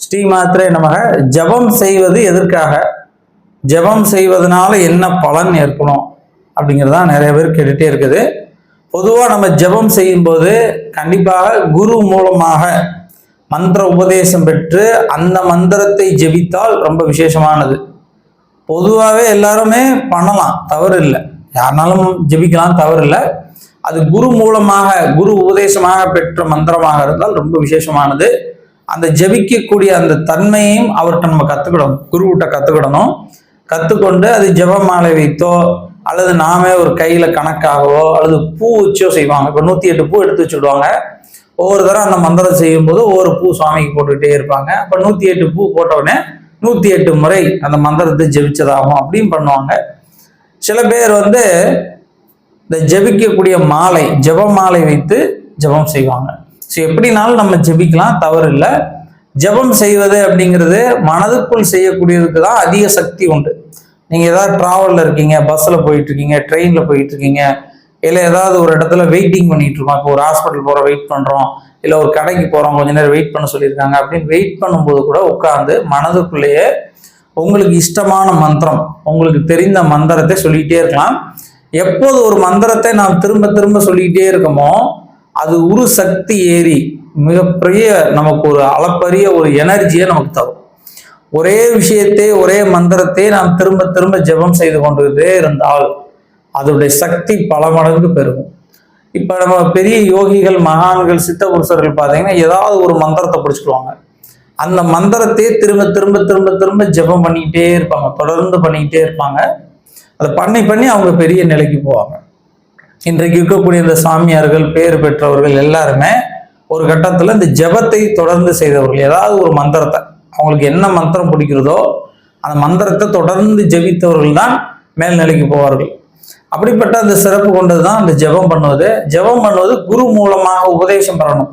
ஸ்ரீ மாத்திரை நமக. ஜபம் செய்வது எதற்காக? ஜபம் செய்வதனால என்ன பலன் ஏற்படும்? அப்படிங்கிறதா நிறைய பேர் கேட்டுட்டே இருக்குது. பொதுவாக நம்ம ஜெபம் செய்யும்போது கண்டிப்பாக குரு மூலமாக மந்திர உபதேசம் பெற்று அந்த மந்திரத்தை ஜெபித்தால் ரொம்ப விசேஷமானது. பொதுவாகவே எல்லாருமே பண்ணலாம் தவறு இல்லை யாருனாலும் ஜெபிக்கலாம் தவறு இல்லை அது குரு மூலமாக குரு உபதேசமாக பெற்ற மந்திரமாக இருந்தால் ரொம்ப விசேஷமானது. அந்த ஜெபிக்கக்கூடிய அந்த தன்மையையும் அவர்கிட்ட நம்ம கற்றுக்கிடணும் குருவிட்ட கற்றுக்கிடணும் கற்றுக்கொண்டு அது ஜபமாலை வைத்தோ அல்லது நாமே ஒரு கையில் கணக்காகவோ அல்லது பூ வச்சோ செய்வாங்க. இப்போ நூற்றி எட்டு பூ எடுத்து வச்சுடுவாங்க. ஒவ்வொரு தரம் அந்த மந்திரம் செய்யும்போது ஒவ்வொரு பூ சுவாமிக்கு போட்டுக்கிட்டே இருப்பாங்க. அப்போ நூற்றி எட்டு பூ போட்டவுடனே நூற்றி எட்டு முறை அந்த மந்திரத்தை ஜெபிச்சதாகும். அப்படின்னு பண்ணுவாங்க. சில பேர் வந்து இந்த ஜெபிக்கக்கூடிய மாலை ஜெப மாலை வைத்து ஜெபம் செய்வாங்க. ஸோ எப்படினாலும் நம்ம ஜெபிக்கலாம் தவறு இல்லை ஜெபம் செய்வது அப்படிங்கிறது மனதுக்குள் செய்யக்கூடியதுக்கு தான் அதிக சக்தி உண்டு. நீங்கள் ஏதாவது ட்ராவலில் இருக்கீங்க பஸ்ஸில் போயிட்டுருக்கீங்க ட்ரெயினில் போயிட்டுருக்கீங்க இல்லை ஏதாவது ஒரு இடத்துல வெயிட்டிங் பண்ணிட்டு இருக்கோம் இப்போ ஒரு ஹாஸ்பிட்டல் போகிற வெயிட் பண்ணுறோம் இல்லை ஒரு கடைக்கு போகிறோம் கொஞ்ச நேரம் வெயிட் பண்ண சொல்லியிருக்காங்க அப்படின்னு வெயிட் பண்ணும்போது கூட உட்காந்து மனதுக்குள்ளேயே உங்களுக்கு இஷ்டமான மந்திரம் உங்களுக்கு தெரிந்த மந்திரத்தை சொல்லிக்கிட்டே இருக்கலாம். எப்போது ஒரு மந்திரத்தை நாம் திரும்ப திரும்ப சொல்லிக்கிட்டே இருக்கோமோ அது உரு சக்தி ஏறி மிகப்பெரிய நமக்கு ஒரு அளப்பரிய ஒரு எனர்ஜியை நமக்கு தரும். ஒரே விஷயத்தை ஒரே மந்திரத்தை நாம் திரும்ப திரும்ப ஜெபம் செய்து கொண்டுகிட்டே இருந்தால் அதனுடைய சக்தி பல மடங்கு பெருகும். இப்போ நம்ம பெரிய யோகிகள் மகான்கள் சித்த புருஷர்கள் பார்த்தீங்கன்னா ஏதாவது ஒரு மந்திரத்தை பிடிச்சிக்குவாங்க. அந்த மந்திரத்தையே திரும்ப திரும்ப திரும்ப திரும்ப ஜெபம் பண்ணிக்கிட்டே இருப்பாங்க. தொடர்ந்து பண்ணிக்கிட்டே இருப்பாங்க. அதை பண்ணி பண்ணி அவங்க பெரிய நிலைக்கு போவாங்க. இன்றைக்கு இருக்கக்கூடிய இந்த சாமியார்கள் பேர் பெற்றவர்கள் எல்லாருமே ஒரு கட்டத்தில் இந்த ஜெபத்தை தொடர்ந்து செய்தவர்கள். ஏதாவது ஒரு மந்திரத்தை. அவங்களுக்கு என்ன மந்திரம் பிடிக்கிறதோ அந்த மந்திரத்தை தொடர்ந்து ஜெபித்தவர்கள் தான் மேல்நிலைக்கு போவார்கள். அப்படிப்பட்ட அந்த சிறப்பு கொண்டது தான் அந்த ஜெபம் பண்ணுவது. ஜெபம் பண்ணுவது குரு மூலமாக உபதேசம் பெறணும்.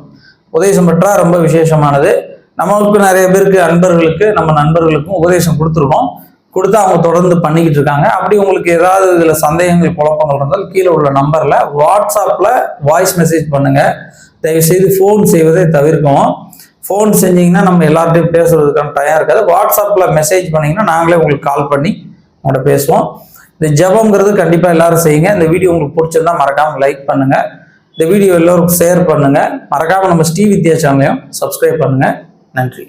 உபதேசம் பெற்றால் ரொம்ப விசேஷமானது. நமக்கு நிறைய பேருக்கு அன்பர்களுக்கு நம்ம நண்பர்களுக்கும் உபதேசம் கொடுத்துருக்கோம். கொடுத்து அவங்க தொடர்ந்து பண்ணிக்கிட்டு இருக்காங்க. அப்படி உங்களுக்கு ஏதாவது இதில் சந்தேகங்கள் குழப்பங்கள் இருந்தால் கீழே உள்ள நம்பரில் வாட்ஸ்அப்பில் வாய்ஸ் மெசேஜ் பண்ணுங்கள் தயவுசெய்து ஃபோன் செய்வதை தவிர்க்கவும். ஃபோன் செஞ்சீங்கன்னா நம்ம எல்லார்ட்டையும் பேசுறதுக்கான தயார் இருக்காது. வாட்ஸ்அப்பில் மெசேஜ் பண்ணிங்கன்னா நாங்களே உங்களுக்கு கால் பண்ணி உங்கள்கிட்ட பேசுவோம். இந்த ஜபங்கிறது கண்டிப்பாக எல்லாரும் செய்யுங்க. இந்த வீடியோ உங்களுக்கு பிடிச்சிருந்தா மறக்காமல் லைக் பண்ணுங்கள் இந்த வீடியோ எல்லோருக்கும் ஷேர் பண்ணுங்கள் மறக்காமல் நம்ம ஸ்ரீ வித்யா சேனலையும் சப்ஸ்கிரைப் பண்ணுங்கள் நன்றி.